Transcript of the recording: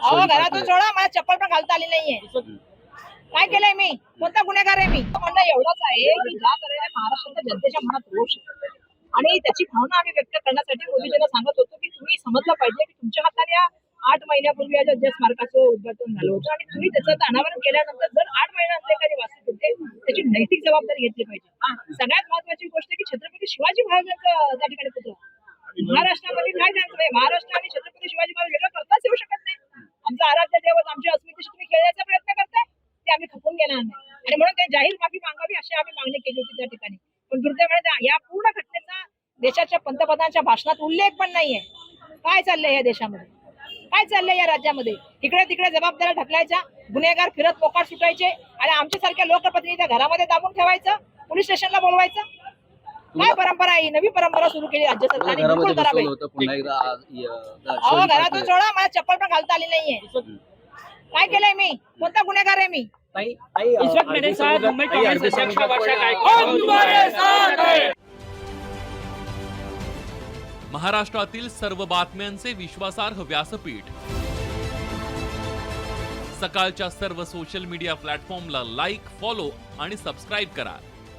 अहो घरातून सोडा मला चप्पल पण घालता आली नाहीये. काय केलंय मी? कोणता गुन्हेगार आहे मी? म्हणणं एवढंच आहे की ज्या तऱ्हेने महाराष्ट्राच्या जनतेच्या मनात रोष. आणि त्याची भावना आम्ही व्यक्त करण्यासाठी मोदीजींना सांगत होतो की तुम्ही समजलं पाहिजे की तुमच्या हाताने या आठ महिन्यापूर्वी या ज्या स्मारकाचं उद्घाटन झालं होतं आणि तुम्ही त्याचं अनावरण केल्यानंतर जर आठ महिन्यानंतर एखादी वास्तू होते त्याची नैतिक जबाबदारी घेतली पाहिजे. सगळ्यात महत्वाची गोष्ट की छत्रपती शिवाजी महाराजांचं त्या ठिकाणी पुतळा महाराष्ट्रामध्ये काय आहे? महाराष्ट्र आणि छत्रपती शिवाजी महाराज वेगळं करताच येऊ शकत नाही आमचा आराध्य देवत आमच्या अस्मितेशी तुम्ही खेळण्याचा प्रयत्न करताय? ते आम्ही खपून घेणार नाही. आणि म्हणून ते जाहीर माफी मागावी अशी आम्ही मागणी केली होती त्या ठिकाणी. पण दुर्दैवाने या पूर्ण घटनेचा देशाच्या पंतप्रधानांच्या भाषणात उल्लेख पण नाहीये. काय चाललंय या देशामध्ये? काय चाललंय या राज्यामध्ये? इकडे तिकडे जबाबदाऱ्या ढकलायच्या गुन्हेगार फिरत पोकार सुटायचे आणि आमच्यासारख्या लोकप्रतिनिधी घरामध्ये दाबून ठेवायचं पोलीस स्टेशनला बोलवायचं? काय परंपरा आहे ही? नवी परंपरा सुरू केली राज्य सरकारने बिलकुल करावी अहो घरातून. सोडा मला चप्पल पण घालता आली नाहीये काय केलंय मी कोणता गुन्हेगार आहे मी महाराष्ट्रातील सर्व बातम्यांचे विश्वासार्ह व्यासपीठ सकाळच्या सर्व सोशल मीडिया प्लॅटफॉर्मला लाईक फॉलो आणि सबस्क्राईब करा